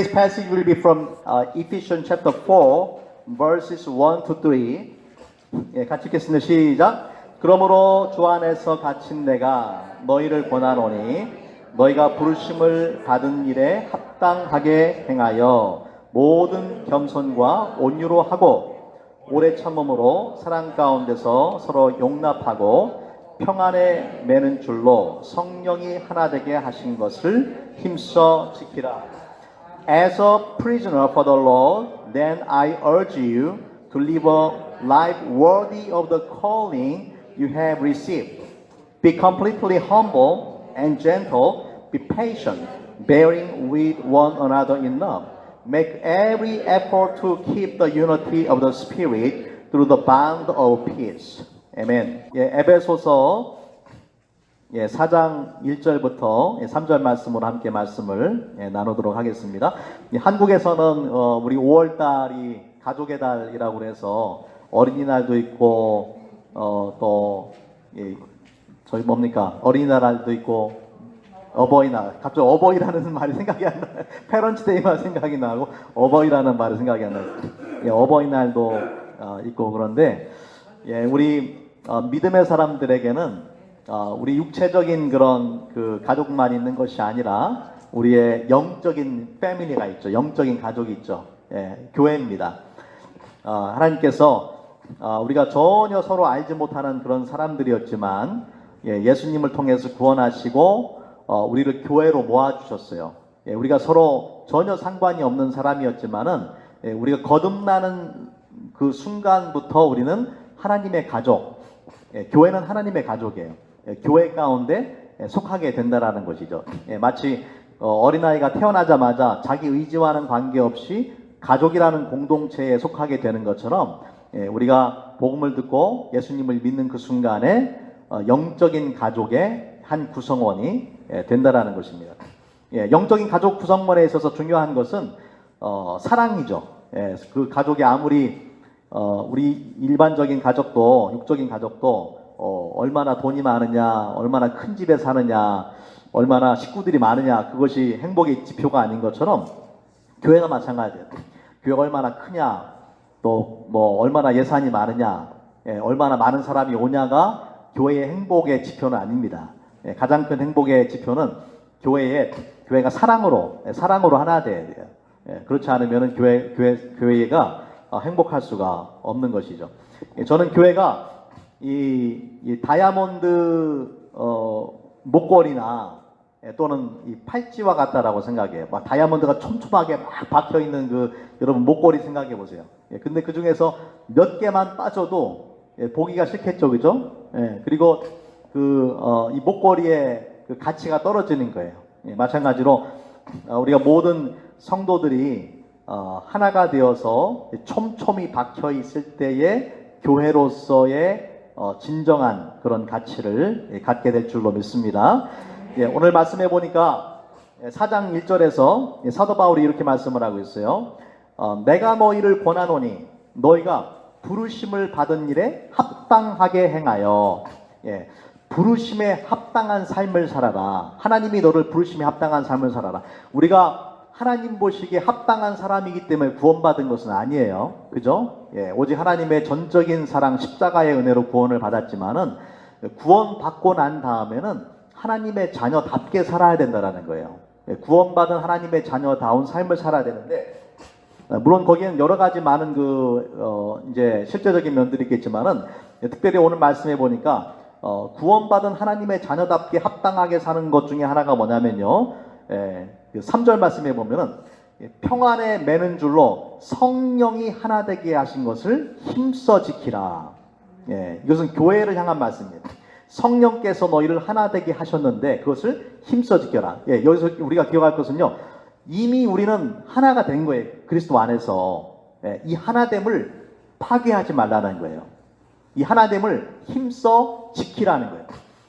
This passage will be from uh, Ephesians chapter 4, verses 1 to 3. 예, 같이 읽겠습니다. 시작. 그러므로 주 안에서 갇힌 내가 너희를 권하노니 너희가 부르심을 받은 일에 합당하게 행하여 모든 겸손과 온유로 하고 오래 참음으로 사랑 가운데서 서로 용납하고 평안에 매는 줄로 성령이 하나 되게 하신 것을 힘써 지키라. As a prisoner for the Lord, then I urge you to live a life worthy of the calling you have received. Be completely humble and gentle, be patient, bearing with one another in love. Make every effort to keep the unity of the Spirit through the bond of peace. Amen. 예, 에베소서 예, 4장 1절부터 3절 말씀으로 함께 말씀을 예, 나누도록 하겠습니다. 예, 한국에서는 어, 우리 5월 달이 가족의 달이라고 해서 어린이날도 있고 어, 또 예, 저희 뭡니까 어린이날도 있고 어버이날 갑자기 어버이라는 말이 생각이 안 나요. 페런츠데이만 생각이 나고 어버이라는 말이 생각이 안 나요. 예, 어버이날도 어, 있고 그런데 예, 우리 어, 믿음의 사람들에게는 어, 우리 육체적인 그런 그 가족만 있는 것이 아니라 우리의 영적인 패밀리가 있죠. 영적인 가족이 있죠. 예, 교회입니다. 어, 하나님께서 어, 우리가 전혀 서로 알지 못하는 그런 사람들이었지만 예, 예수님을 통해서 구원하시고 어, 우리를 교회로 모아주셨어요. 예, 우리가 서로 전혀 상관이 없는 사람이었지만은 예, 우리가 거듭나는 그 순간부터 우리는 하나님의 가족, 예, 교회는 하나님의 가족이에요. 예, 교회 가운데 예, 속하게 된다라는 것이죠. 예, 마치 어, 린아이가 태어나자마자 자기 의지와는 관계없이 가족이라는 공동체에 속하게 되는 것처럼 예, 우리가 복음을 듣고 예수님을 믿는 그 순간에 어, 영적인 가족의 한 구성원이 예, 된다라는 것입니다. 예, 영적인 가족 구성원에 있어서 중요한 것은 어, 사랑이죠. 예, 그 가족이 아무리 어, 우리 일반적인 가족도 육적인 가족도 어, 얼마나 돈이 많으냐, 얼마나 큰 집에 사느냐, 얼마나 식구들이 많으냐 그것이 행복의 지표가 아닌 것처럼 교회가 마찬가지예요. 교회가 얼마나 크냐, 또 뭐 얼마나 예산이 많으냐, 예, 얼마나 많은 사람이 오냐가 교회의 행복의 지표는 아닙니다. 예, 가장 큰 행복의 지표는 교회의 교회가 사랑으로 예, 사랑으로 하나 돼야 돼요. 예, 그렇지 않으면 교회 교회 교회가 어, 행복할 수가 없는 것이죠. 예, 저는 교회가 이, 이 다이아몬드 어, 목걸이나 예, 또는 이 팔찌와 같다라고 생각해요. 막 다이아몬드가 촘촘하게 막 박혀 있는 그 여러분 목걸이 생각해 보세요. 예, 근데 그 중에서 몇 개만 빠져도 예, 보기가 싫겠죠, 그죠? 예, 그리고 그 어, 이 목걸이의 그 가치가 떨어지는 거예요. 예, 마찬가지로 어, 우리가 모든 성도들이 어, 하나가 되어서 촘촘히 박혀 있을 때에 교회로서의 어, 진정한 그런 가치를 예, 갖게 될 줄로 믿습니다. 예, 오늘 말씀해 보니까 4장 1절에서 사도 바울이 이렇게 말씀을 하고 있어요. 어, 내가 너희를 권하노니 너희가 부르심을 받은 일에 합당하게 행하여 예, 부르심에 합당한 삶을 살아라. 하나님이 너를 부르심에 합당한 삶을 살아라. 우리가 하나님 보시기에 합당한 사람이기 때문에 구원받은 것은 아니에요. 그죠? 예, 오직 하나님의 전적인 사랑 십자가의 은혜로 구원을 받았지만은 구원받고 난 다음에는 하나님의 자녀답게 살아야 된다라는 거예요. 예, 구원받은 하나님의 자녀다운 삶을 살아야 되는데 어, 물론 거기에는 여러 가지 많은 그 어, 이제 실제적인 면들이 있겠지만은 예, 특별히 오늘 말씀해 보니까 어, 구원받은 하나님의 자녀답게 합당하게 사는 것 중에 하나가 뭐냐면요. 예, 그 3절 말씀해 보면은 예, 평안에 매는 줄로 성령이 하나 되게 하신 것을 힘써 지키라. 예, 이것은 교회를 향한 말씀입니다. 성령께서 너희를 하나 되게 하셨는데 그것을 힘써 지켜라. 예, 여기서 우리가 기억할 것은요. 이미 우리는 하나가 된 거예요. 그리스도 안에서. 예, 이 하나됨을 파괴하지 말라는 거예요. 이 하나됨을 힘써 지키라는 거예요.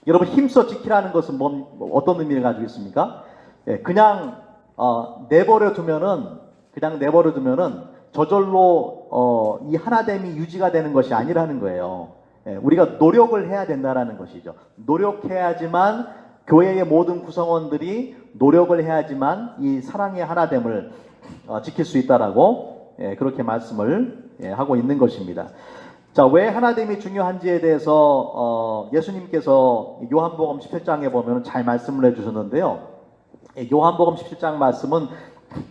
여러분 힘써 지키라는 것은 뭔, 뭐 어떤 의미를 가지고 있습니까? 예, 그냥 어, 내버려 두면은 그냥 내버려 두면은 저절로 어, 이 하나됨이 유지가 되는 것이 아니라는 거예요. 예, 우리가 노력을 해야 된다라는 것이죠. 노력해야지만 교회의 모든 구성원들이 노력을 해야지만 이 사랑의 하나됨을 어, 지킬 수 있다라고 예, 그렇게 말씀을 예, 하고 있는 것입니다. 자, 왜 하나됨이 중요한지에 대해서 어, 예수님께서 요한복음 17장에 보면 잘 말씀을 해주셨는데요. 예, 요한복음 17장 말씀은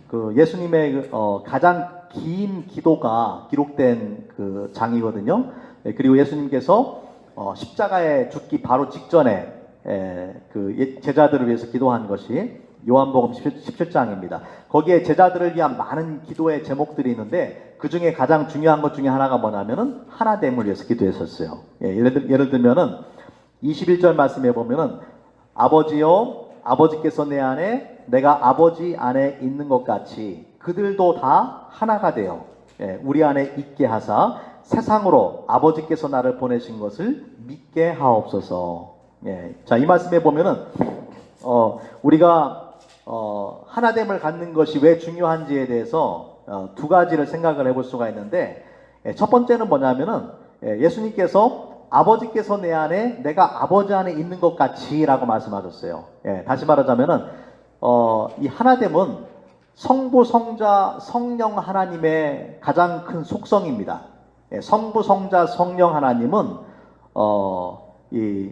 그 예수님의 그, 어, 가장 긴 기도가 기록된 그 장이거든요. 예, 그리고 예수님께서 어, 십자가에 죽기 바로 직전에 에, 그 예- 제자들을 위해서 기도한 것이 요한복음 17, 장입니다 거기에 제자들을 위한 많은 기도의 제목들이 있는데 그 중에 가장 중요한 것 중에 하나가 뭐냐면은 하나 됨을 위해서 기도했었어요. 예, 들, 예를 들면은 21절 말씀에 보면은 아버지요 아버지께서 내 안에 내가 아버지 안에 있는 것 같이 그들도 다 하나가 되어 예, 우리 안에 있게 하사 세상으로 아버지께서 나를 보내신 것을 믿게 하옵소서. 예, 자, 이 말씀에 보면은 어, 우리가 어, 하나됨을 갖는 것이 왜 중요한지에 대해서 어, 두 가지를 생각을 해볼 수가 있는데 예, 첫 번째는 뭐냐면은 예, 예수님께서 아버지께서 내 안에 내가 아버지 안에 있는 것 같이라고 말씀하셨어요. 예, 다시 말하자면은 어, 이 하나됨은 성부 성자 성령 하나님의 가장 큰 속성입니다. 예, 성부 성자 성령 하나님은 어, 이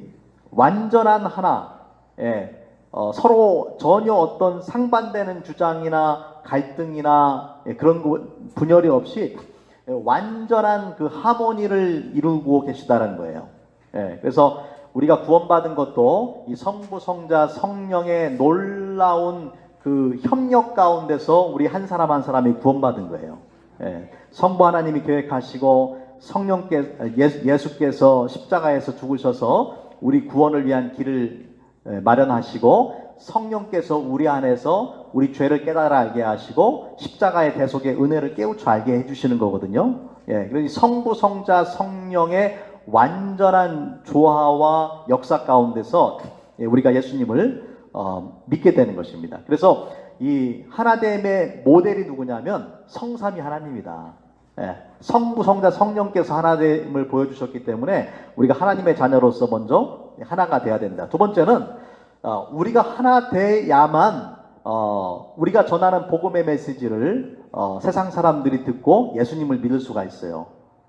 완전한 하나, 예, 어, 서로 전혀 어떤 상반되는 주장이나 갈등이나 예, 그런 거- 분열이 없이 예, 완전한 그 하모니를 이루고 계시다는 거예요. 예, 그래서 우리가 구원받은 것도 이 성부, 성자, 성령의 놀라운 그 협력 가운데서 우리 한 사람 한 사람이 구원받은 거예요. 예, 성부 하나님이 계획하시고 성령께 예수, 예수께서 십자가에서 죽으셔서 우리 구원을 위한 길을 예, 마련하시고 성령께서 우리 안에서 우리 죄를 깨달아 알게 하시고 십자가의 대속의 은혜를 깨우쳐 알게 해주시는 거거든요. 예, 그래서 성부, 성자, 성령의 완전한 조화와 역사 가운데서 예, 우리가 예수님을 어, 믿게 되는 것입니다. 그래서 이 하나됨의 모델이 누구냐면 성삼이 하나님이다. 예, 성부, 성자, 성령께서 하나됨을 보여주셨기 때문에 우리가 하나님의 자녀로서 먼저 하나가 돼야 된다. 두 번째는 어, 우리가 하나 돼야만 어, 우리가 전하는 복음의 메시지를 어, 세상 사람들이 듣고 예수님을 믿을 수가 있어요.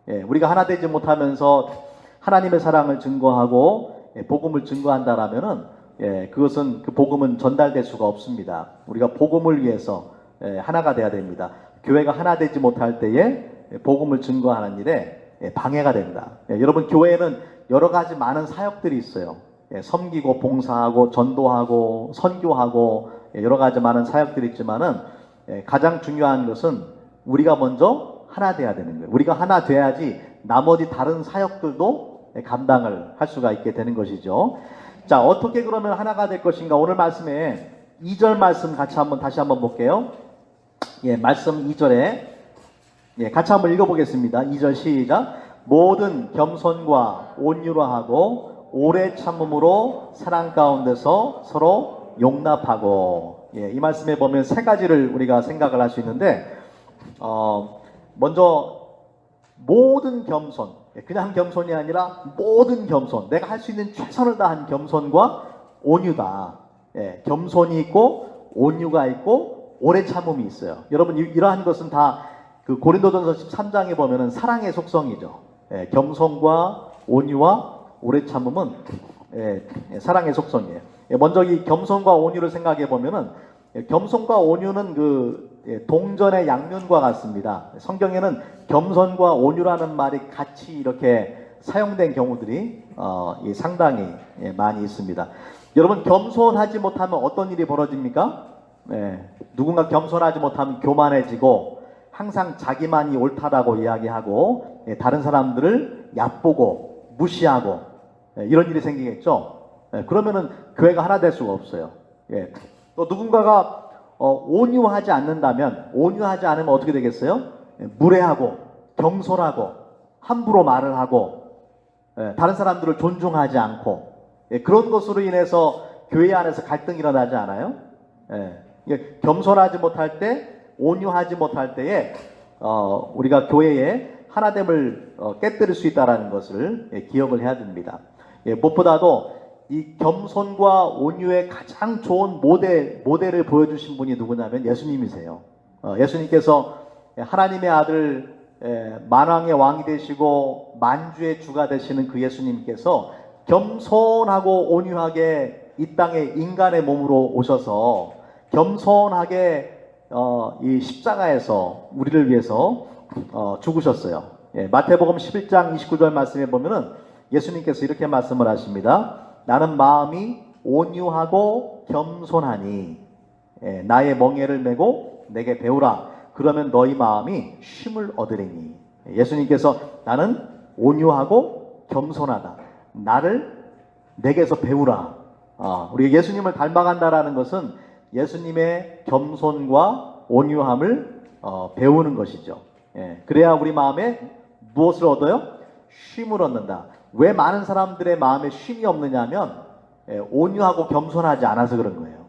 예, 우리가 하나 되지 못하면서 하나님의 사랑을 증거하고 예, 복음을 증거한다라면은 예, 그것은 그 복음은 전달될 수가 없습니다. 우리가 복음을 위해서 예, 하나가 돼야 됩니다. 교회가 하나 되지 못할 때에 예, 복음을 증거하는 일에 예, 방해가 된다. 예, 여러분 교회에는 여러 가지 많은 사역들이 있어요. 예, 섬기고 봉사하고 전도하고 선교하고 예, 여러 가지 많은 사역들이 있지만은 예, 가장 중요한 것은 우리가 먼저 하나 돼야 되는 거예요. 우리가 하나 돼야지 나머지 다른 사역들도 예, 감당을 할 수가 있게 되는 것이죠. 자, 어떻게 그러면 하나가 될 것인가? 오늘 말씀에 2절 말씀 같이 한번 다시 한번 볼게요. 예, 말씀 2절에 예, 같이 한번 읽어보겠습니다. 2절 시작. 모든 겸손과 온유로 하고 오래 참음으로 사랑 가운데서 서로 용납하고 예, 이 말씀에 보면 세 가지를 우리가 생각을 할 수 있는데 어, 먼저 모든 겸손 예, 그냥 겸손이 아니라 모든 겸손 내가 할 수 있는 최선을 다한 겸손과 온유다. 예, 겸손이 있고 온유가 있고 오래 참음이 있어요. 여러분 이- 이러한 것은 다 그 고린도전서 13장에 보면은 사랑의 속성이죠. 예, 겸손과 온유와 오래 참음은 예, 예, 사랑의 속성이에요 예, 먼저 이 겸손과 온유를 생각해 보면은 예, 겸손과 온유는 그 예, 동전의 양면과 같습니다. 성경에는 겸손과 온유라는 말이 같이 이렇게 사용된 경우들이 어, 예, 상당히 예, 많이 있습니다. 여러분 겸손하지 못하면 어떤 일이 벌어집니까? 예, 누군가 겸손하지 못하면 교만해지고 항상 자기만이 옳다라고 이야기하고 예, 다른 사람들을 얕보고 무시하고 예, 이런 일이 생기겠죠. 예, 그러면은 교회가 하나 될 수가 없어요. 예. 또 누군가가 어, 온유하지 않는다면 온유하지 않으면 어떻게 되겠어요? 예, 무례하고 경솔하고 함부로 말을 하고 예, 다른 사람들을 존중하지 않고 예, 그런 것으로 인해서 교회 안에서 갈등이 일어나지 않아요? 예, 겸손하지 못할 때 온유하지 못할 때에 어, 우리가 교회에 하나됨을 어, 깨뜨릴 수 있다라는 것을 예, 기억을 해야 됩니다. 예, 무엇보다도 이 겸손과 온유의 가장 좋은 모델 모델을 보여주신 분이 누구냐면 예수님이세요. 어, 예수님께서 하나님의 아들 에, 만왕의 왕이 되시고 만주의 주가 되시는 그 예수님께서 겸손하고 온유하게 이 땅에 인간의 몸으로 오셔서 겸손하게 어, 이 십자가에서 우리를 위해서 어, 죽으셨어요. 예, 마태복음 11장 29절 말씀에 보면은 예수님께서 이렇게 말씀을 하십니다. 나는 마음이 온유하고 겸손하니 예, 나의 멍에를 메고 내게 배우라. 그러면 너희 마음이 쉼을 얻으리니. 예, 예수님께서 나는 온유하고 겸손하다. 나를 내게서 배우라. 아, 우리가 예수님을 닮아간다라는 것은 예수님의 겸손과 온유함을 어, 배우는 것이죠. 예, 그래야 우리 마음에 무엇을 얻어요? 쉼을 얻는다. 왜 많은 사람들의 마음에 쉼이 없느냐면 예, 온유하고 겸손하지 않아서 그런 거예요.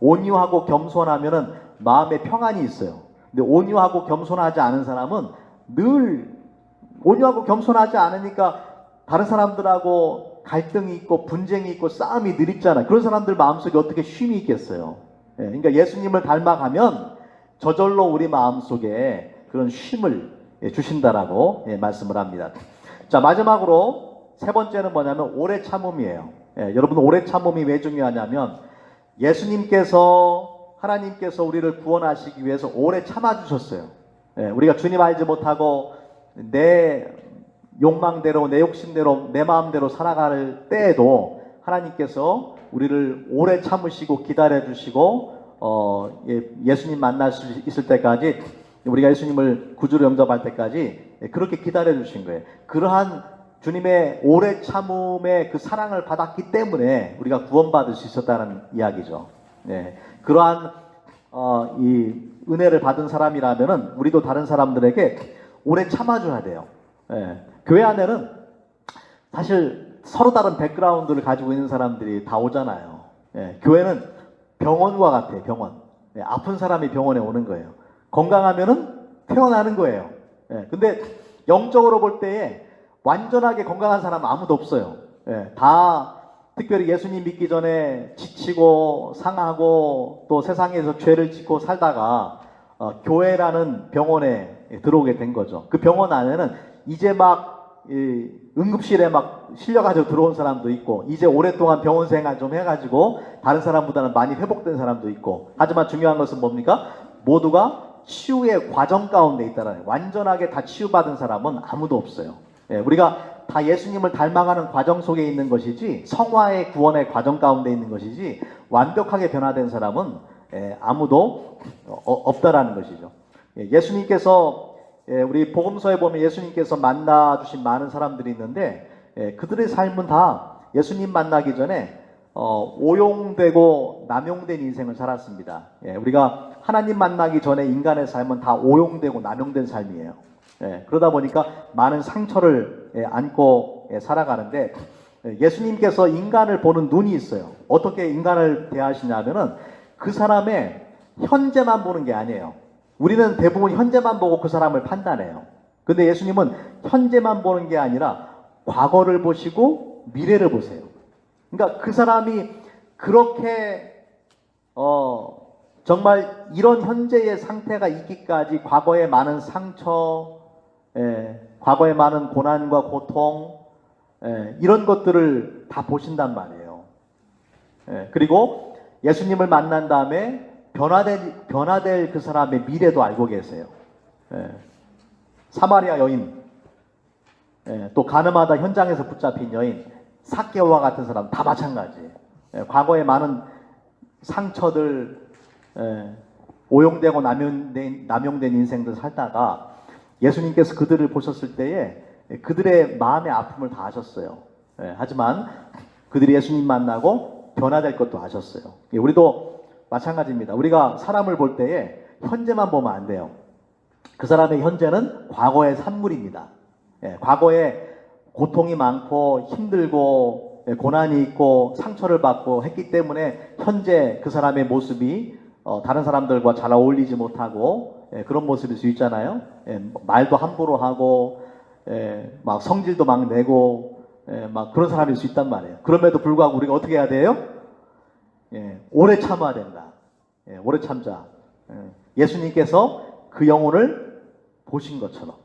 온유하고 겸손하면은 마음에 평안이 있어요. 근데 온유하고 겸손하지 않은 사람은 늘 온유하고 겸손하지 않으니까 다른 사람들하고 갈등이 있고 분쟁이 있고 싸움이 늘 있잖아요. 그런 사람들 마음속에 어떻게 쉼이 있겠어요. 예, 그러니까 예수님을 닮아가면 저절로 우리 마음속에 그런 쉼을 예, 주신다라고 예, 말씀을 합니다. 자 마지막으로 세 번째는 뭐냐면 오래 참음이에요. 예, 여러분 오래 참음이 왜 중요하냐면 예수님께서 하나님께서 우리를 구원하시기 위해서 오래 참아주셨어요. 예, 우리가 주님 알지 못하고 내 욕망대로 내 욕심대로 내 마음대로 살아갈 때에도 하나님께서 우리를 오래 참으시고 기다려 주시고 어, 예, 수님 만날 수 있을 때까지 우리가 예수님을 구주로 영접할 때까지 예, 그렇게 기다려 주신 거예요. 그러한 주님의 오래 참음의 그 사랑을 받았기 때문에 우리가 구원받을 수 있었다는 이야기죠. 예, 그러한 어, 이 은혜를 받은 사람이라면은 우리도 다른 사람들에게 오래 참아줘야 돼요. 예, 교회 안에는 사실 서로 다른 백그라운드를 가지고 있는 사람들이 다 오잖아요. 예, 교회는 병원과 같아요. 병원. 예, 아픈 사람이 병원에 오는 거예요. 건강하면은 태어나는 거예요. 예, 근데 영적으로 볼 때에 완전하게 건강한 사람은 아무도 없어요. 예, 다 특별히 예수님 믿기 전에 지치고 상하고 또 세상에서 죄를 짓고 살다가 어, 교회라는 병원에 들어오게 된 거죠. 그 병원 안에는 이제 막 이, 응급실에 막 실려가지고 들어온 사람도 있고 이제 오랫동안 병원 생활 좀 해가지고 다른 사람보다는 많이 회복된 사람도 있고 하지만 중요한 것은 뭡니까? 모두가 치유의 과정 가운데 있다는 완전하게 다 치유받은 사람은 아무도 없어요. 예, 우리가 다 예수님을 닮아가는 과정 속에 있는 것이지 성화의 구원의 과정 가운데 있는 것이지 완벽하게 변화된 사람은 예, 아무도 어, 없다라는 것이죠. 예, 예수님께서 예, 우리 복음서에 보면 예수님께서 만나 주신 많은 사람들이 있는데 예, 그들의 삶은 다 예수님 만나기 전에 어, 오용되고 남용된 인생을 살았습니다. 예, 우리가 하나님 만나기 전에 인간의 삶은 다 오용되고 남용된 삶이에요. 예, 그러다 보니까 많은 상처를 예, 안고 예, 살아가는데 예, 예수님께서 인간을 보는 눈이 있어요. 어떻게 인간을 대하시냐면은 그 사람의 현재만 보는 게 아니에요. 우리는 대부분 현재만 보고 그 사람을 판단해요. 근데 예수님은 현재만 보는 게 아니라 과거를 보시고 미래를 보세요. 그러니까 그 사람이 그렇게 어 정말 이런 현재의 상태가 있기까지 과거의 많은 상처, 예, 과거의 많은 고난과 고통 예, 이런 것들을 다 보신단 말이에요. 예, 그리고 예수님을 만난 다음에 변화될, 변화될 그 사람의 미래도 알고 계세요. 예. 사마리아 여인, 예, 또 가늠하다 현장에서 붙잡힌 여인, 사케오와 같은 사람 다 마찬가지. 예, 과거에 많은 상처들, 예, 오용되고 남용된, 남용된 인생들 살다가 예수님께서 그들을 보셨을 때에 그들의 마음의 아픔을 다 아셨어요. 예, 하지만 그들이 예수님 만나고 변화될 것도 아셨어요. 예, 우리도 마찬가지입니다. 우리가 사람을 볼 때에 현재만 보면 안 돼요. 그 사람의 현재는 과거의 산물입니다. 예, 과거에 고통이 많고 힘들고 예, 고난이 있고 상처를 받고 했기 때문에 현재 그 사람의 모습이 어, 다른 사람들과 잘 어울리지 못하고 예, 그런 모습일 수 있잖아요. 예, 말도 함부로 하고 예, 막 성질도 막 내고 예, 막 그런 사람일 수 있단 말이에요. 그럼에도 불구하고 우리가 어떻게 해야 돼요? 예, 오래 참아야 된다. 예, 오래 참자. 예, 예수님께서 그 영혼을 보신 것처럼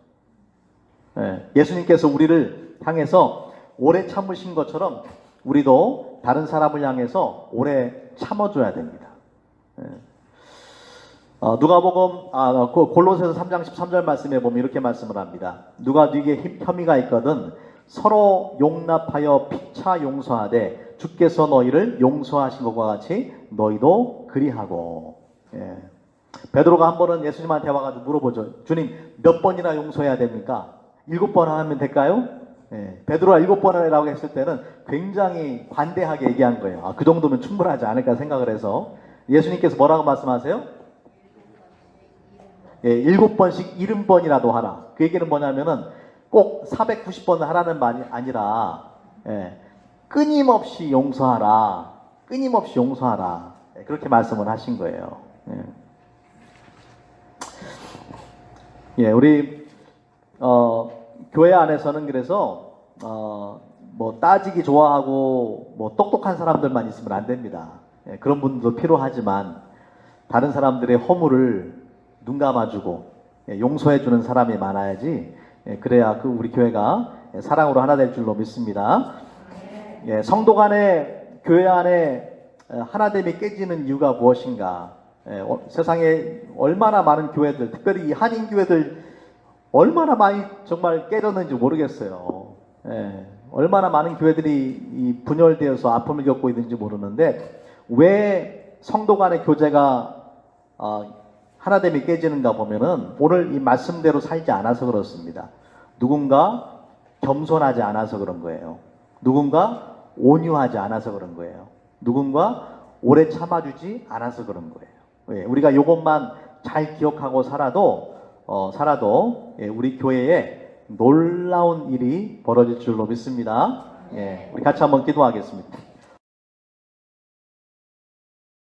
예, 예수님께서 우리를 향해서 오래 참으신 것처럼 우리도 다른 사람을 향해서 오래 참아줘야 됩니다. 예. 어, 누가복음 아, 그 골로새서 3장 13절 말씀에 보면 이렇게 말씀을 합니다. 누가 네게 힘- 혐의가 있거든 서로 용납하여 피차 용서하되 주께서 너희를 용서하신 것과 같이 너희도 그리하고. 예. 베드로가 한 번은 예수님한테 와가지고 물어보죠. 주님 몇 번이나 용서해야 됩니까? 일곱 번 하면 될까요? 예. 베드로가 일곱 번이라고 했을 때는 굉장히 관대하게 얘기한 거예요. 아, 그 정도면 충분하지 않을까 생각을 해서 예수님께서 뭐라고 말씀하세요? 예, 일곱 번씩 일흔 번이라도 하라. 그 얘기는 뭐냐면은 꼭 490번 하라는 말이 아니라 예, 끊임없이 용서하라. 끊임없이 용서하라. 예, 그렇게 말씀을 하신 거예요. 예. 예, 우리 어, 교회 안에서는 그래서 어, 뭐 따지기 좋아하고 뭐 똑똑한 사람들만 있으면 안 됩니다. 예, 그런 분들도 필요하지만 다른 사람들의 허물을 눈 감아주고 예, 용서해주는 사람이 많아야지 예, 그래야 그 우리 교회가 예, 사랑으로 하나 될 줄로 믿습니다. 예, 성도 간의 교회 안에 에, 하나됨이 깨지는 이유가 무엇인가? 예, 어, 세상에 얼마나 많은 교회들, 특별히 이 한인 교회들 얼마나 많이 정말 깨졌는지 모르겠어요. 예, 얼마나 많은 교회들이 이 분열되어서 아픔을 겪고 있는지 모르는데 왜 성도 간의 교제가 어, 하나됨이 깨지는가 보면은 오늘 이 말씀대로 살지 않아서 그렇습니다. 누군가 겸손하지 않아서 그런 거예요. 누군가 온유하지 않아서 그런 거예요. 누군가 오래 참아주지 않아서 그런 거예요. 예, 우리가 이것만 잘 기억하고 살아도 어, 살아도 예, 우리 교회에 놀라운 일이 벌어질 줄로 믿습니다. 예, 우리 같이 한번 기도하겠습니다.